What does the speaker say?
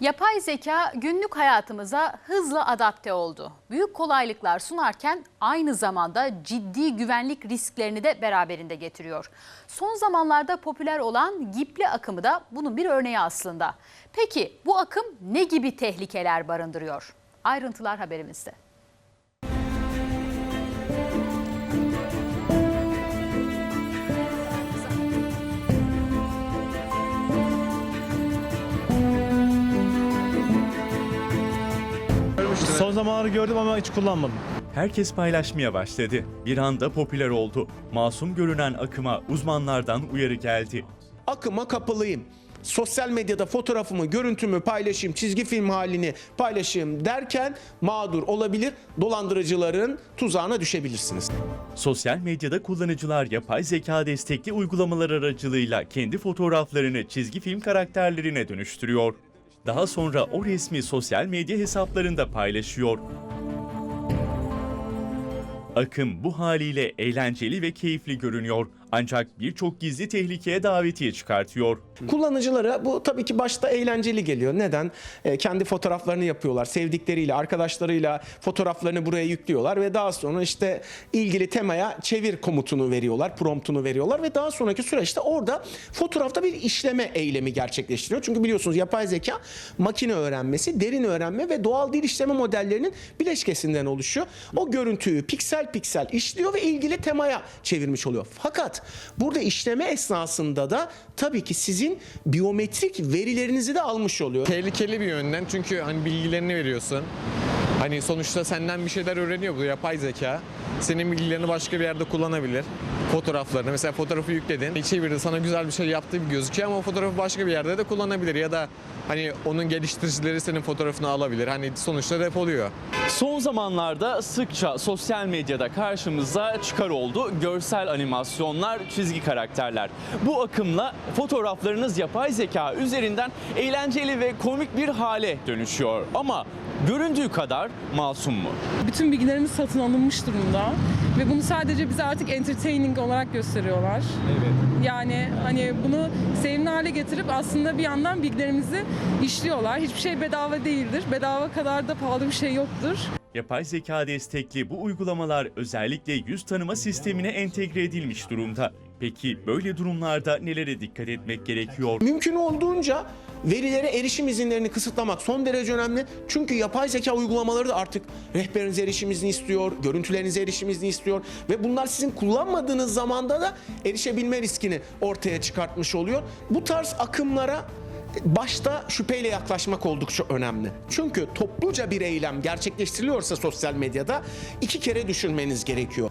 Yapay zeka günlük hayatımıza hızla adapte oldu. Büyük kolaylıklar sunarken aynı zamanda ciddi güvenlik risklerini de beraberinde getiriyor. Son zamanlarda popüler olan Gipli akımı da bunun bir örneği aslında. Peki bu akım ne gibi tehlikeler barındırıyor? Ayrıntılar haberimizde. Son zamanları gördüm ama hiç kullanmadım. Herkes paylaşmaya başladı. Bir anda popüler oldu. Masum görünen akıma uzmanlardan uyarı geldi. akıma kapılıyım. Sosyal medyada fotoğrafımı, görüntümü paylaşayım, çizgi film halini paylaşayım derken mağdur olabilir. Dolandırıcıların tuzağına düşebilirsiniz. Sosyal medyada kullanıcılar yapay zeka destekli uygulamalar aracılığıyla kendi fotoğraflarını çizgi film karakterlerine dönüştürüyor. Daha sonra o resmi sosyal medya hesaplarında paylaşıyor. Akım bu haliyle eğlenceli ve keyifli görünüyor. Ancak birçok gizli tehlikeye davetiye çıkartıyor. Kullanıcılara bu tabii ki başta eğlenceli geliyor. Neden? E, kendi fotoğraflarını yapıyorlar. Sevdikleriyle, arkadaşlarıyla fotoğraflarını buraya yüklüyorlar ve daha sonra işte ilgili temaya çevir komutunu veriyorlar, promptunu veriyorlar ve daha sonraki süreçte orada fotoğrafta bir işleme eylemi gerçekleştiriyor. Çünkü biliyorsunuz yapay zeka makine öğrenmesi, derin öğrenme ve doğal dil işleme modellerinin bileşkesinden oluşuyor. O görüntüyü piksel piksel işliyor ve ilgili temaya çevirmiş oluyor. Fakat burada işleme esnasında da tabii ki sizin biyometrik verilerinizi de almış oluyor. Tehlikeli bir yönden çünkü hani bilgilerini veriyorsun. Hani sonuçta senden bir şeyler öğreniyor bu yapay zeka. Senin bilgilerini başka bir yerde kullanabilir. Fotoğraflarını mesela fotoğrafı yükledin. Çevirdi sana güzel bir şey yaptığı gibi gözüküyor ama o fotoğrafı başka bir yerde de kullanabilir ya da hani onun geliştiricileri senin fotoğrafını alabilir. Hani sonuçta depoluyor. Son zamanlarda sıkça sosyal medyada karşımıza çıkar oldu görsel animasyonlar, çizgi karakterler. Bu akımla fotoğraflarınız yapay zeka üzerinden eğlenceli ve komik bir hale dönüşüyor. Ama göründüğü kadar masum mu? Bütün bilgilerimiz satın alınmış durumda ve bunu sadece bize artık entertaining olarak gösteriyorlar. Yani hani bunu sevimli hale getirip aslında bir yandan bilgilerimizi işliyorlar. Hiçbir şey bedava değildir. Bedava kadar da pahalı bir şey yoktur. Yapay zeka destekli bu uygulamalar özellikle yüz tanıma sistemine entegre edilmiş durumda. Peki böyle durumlarda nelere dikkat etmek gerekiyor? Mümkün olduğunca verilere erişim izinlerini kısıtlamak son derece önemli. Çünkü yapay zeka uygulamaları da artık rehberinize erişiminizi istiyor, görüntülerinize erişiminizi istiyor ve bunlar sizin kullanmadığınız zamanda da erişebilme riskini ortaya çıkartmış oluyor. Bu tarz akımlara başta şüpheyle yaklaşmak oldukça önemli. Çünkü topluca bir eylem gerçekleştiriliyorsa sosyal medyada iki kere düşünmeniz gerekiyor.